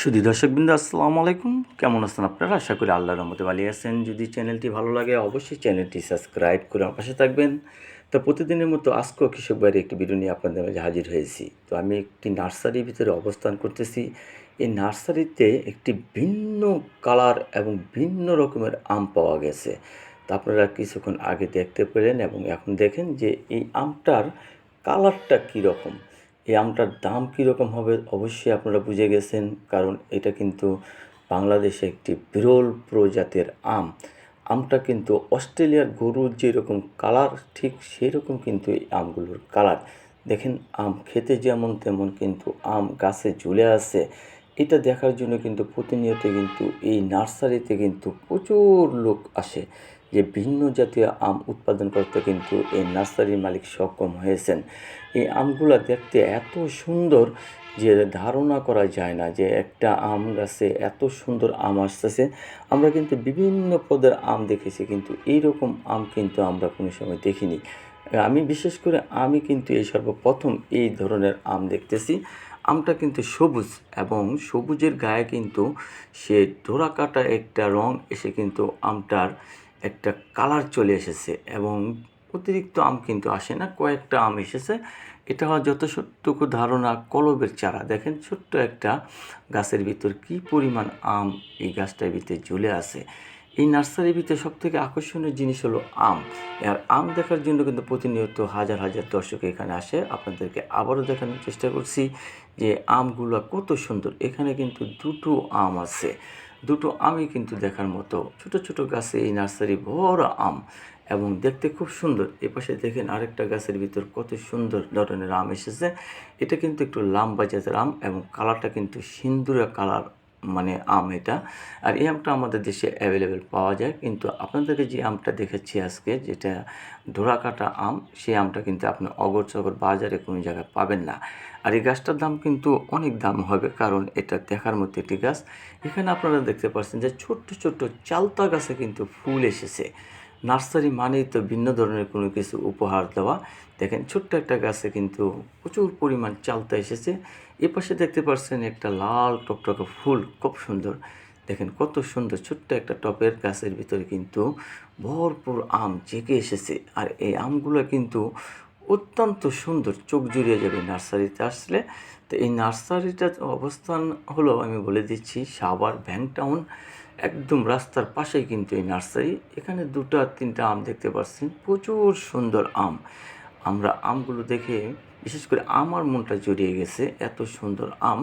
সুধী দর্শকবৃন্দ, আসসালামু আলাইকুম। কেমন আছেন আপনারা? আশা করি আল্লাহর রহমতে ভালো আছেন। যদি চ্যানেলটি ভালো লাগে, অবশ্যই চ্যানেলটি সাবস্ক্রাইব করে আমার পাশে থাকবেন। তো প্রতিদিনের মতো আজকেও কৃষক বাড়ির একটি নিয়ে আপনাদের মাঝে হাজির হয়েছি। তো আমি একটি নার্সারির ভিতরে অবস্থান করতেছি। এই নার্সারিতে একটি ভিন্ন কালার এবং ভিন্ন রকমের আম পাওয়া গেছে। তো আপনারা কিছুক্ষণ আগে দেখতে পেলেন এবং এখন দেখেন যে এই আমটার কালারটা কীরকম। এই আমটার দাম কীরকম হবে অবশ্যই আপনারা বুঝে গেছেন, কারণ এটা কিন্তু বাংলাদেশে একটি বিরল প্রজাতির আম। আমটা কিন্তু অস্ট্রেলিয়ার গরুর যেরকম কালার, ঠিক সেই রকম কিন্তু এই আমগুলোর কালার। দেখেন, আম খেতে যেমন তেমন কিন্তু আম গাছে ঝুলে আছে। এটা দেখার জন্য কিন্তু প্রতিনিয়ত কিন্তু এই নার্সারিতে কিন্তু প্রচুর লোক আসে। যে ভিন্ন জাতীয় আম উৎপাদন করতে কিন্তু এই নার্সারির মালিক সক্ষম হয়েছেন। এই আমগুলা দেখতে এত সুন্দর যে ধারণা করা যায় না যে একটা আম গাছে এত সুন্দর আম আসতেছে। আমরা কিন্তু বিভিন্ন পদের আম দেখেছি, কিন্তু এই রকম আম কিন্তু আমরা কোনো সময় দেখিনি। আমি বিশেষ করে আমি কিন্তু এই সর্বপ্রথম এই ধরনের আম দেখতেছি। আমটা কিন্তু সবুজ এবং সবুজের গায়ে কিন্তু সে ধরা কাটা একটা রং এসে কিন্তু আমটার একটা কালার চলে এসেছে এবং অতিরিক্ত আম কিন্তু আসে না, কয়েকটা আম এসেছে। এটা হওয়া যতটুকু ধারণা, কলবের চারা। দেখেন ছোট্ট একটা গাছের ভিতর কি পরিমাণ আম এই গাছটার ভিতরে ঝুলে আছে। এই নার্সারির ভিতরে সব থেকে আকর্ষণীয় জিনিস হলো আম। আর আম দেখার জন্য কিন্তু প্রতিনিয়ত হাজার হাজার দর্শক এখানে আসে। আপনাদেরকে আবারও দেখানোর চেষ্টা করছি যে আমগুলো কত সুন্দর। এখানে কিন্তু দুটো আম আছে। দুটো আমই কিন্তু দেখার মতো। ছোট ছোট গাছে এই নার্সারি বড় আম এবং দেখতে খুব সুন্দর। এপাশে পাশে দেখেন আরেকটা গাছের ভিতর কত সুন্দর ধরনের আম এসেছে। এটা কিন্তু একটু লাম্বা জাতের আম এবং কালারটা কিন্তু সিন্দুরা কালার মানে আম এটা। আর এই আমটা আমাদের দেশে অ্যাভেলেবেল পাওয়া যায়। কিন্তু আপনাদেরকে যে আমটা দেখাচ্ছি আজকে, যেটা ধরাকাটা আম, সেই আমটা কিন্তু আপনি অগরচগর বাজারে কোনো জায়গায় পাবেন না। আর এই গাছটার দাম কিন্তু অনেক দাম হবে, কারণ এটা দেখার মতো একটি গাছ। এখানে আপনারা দেখতে পাচ্ছেন যে ছোট্ট ছোট্ট চালতা গাছে কিন্তু ফুল এসেছে। নার্সারি মানেই তো ভিন্ন ধরনের কোনো কিছু উপহার দেওয়া। দেখেন, ছোট্ট একটা গাছে কিন্তু প্রচুর পরিমাণ চালতা এসেছে। এ পাশে দেখতে পাচ্ছেন একটা লাল টকটকে ফুল, খুব সুন্দর। দেখেন, কত সুন্দর ছোট্ট একটা টপের গাছের ভিতরে কিন্তু ভরপুর আম জেগে এসেছে। আর এই আমগুলো কিন্তু অত্যন্ত সুন্দর, চোখ জুড়িয়ে যাবে নার্সারিতে আসলে। তো এই নার্সারিটার অবস্থান হলো, আমি বলে দিচ্ছি সাবার ভ্যাংটাউন একদম রাস্তার পাশেই কিন্তু এই নার্সারি। এখানে দুটো তিনটা আম দেখতে পাচ্ছেন প্রচুর সুন্দর আম। আমরা আমগুলো দেখে, বিশেষ করে আমার মনটা জড়িয়ে গেছে, এত সুন্দর আম।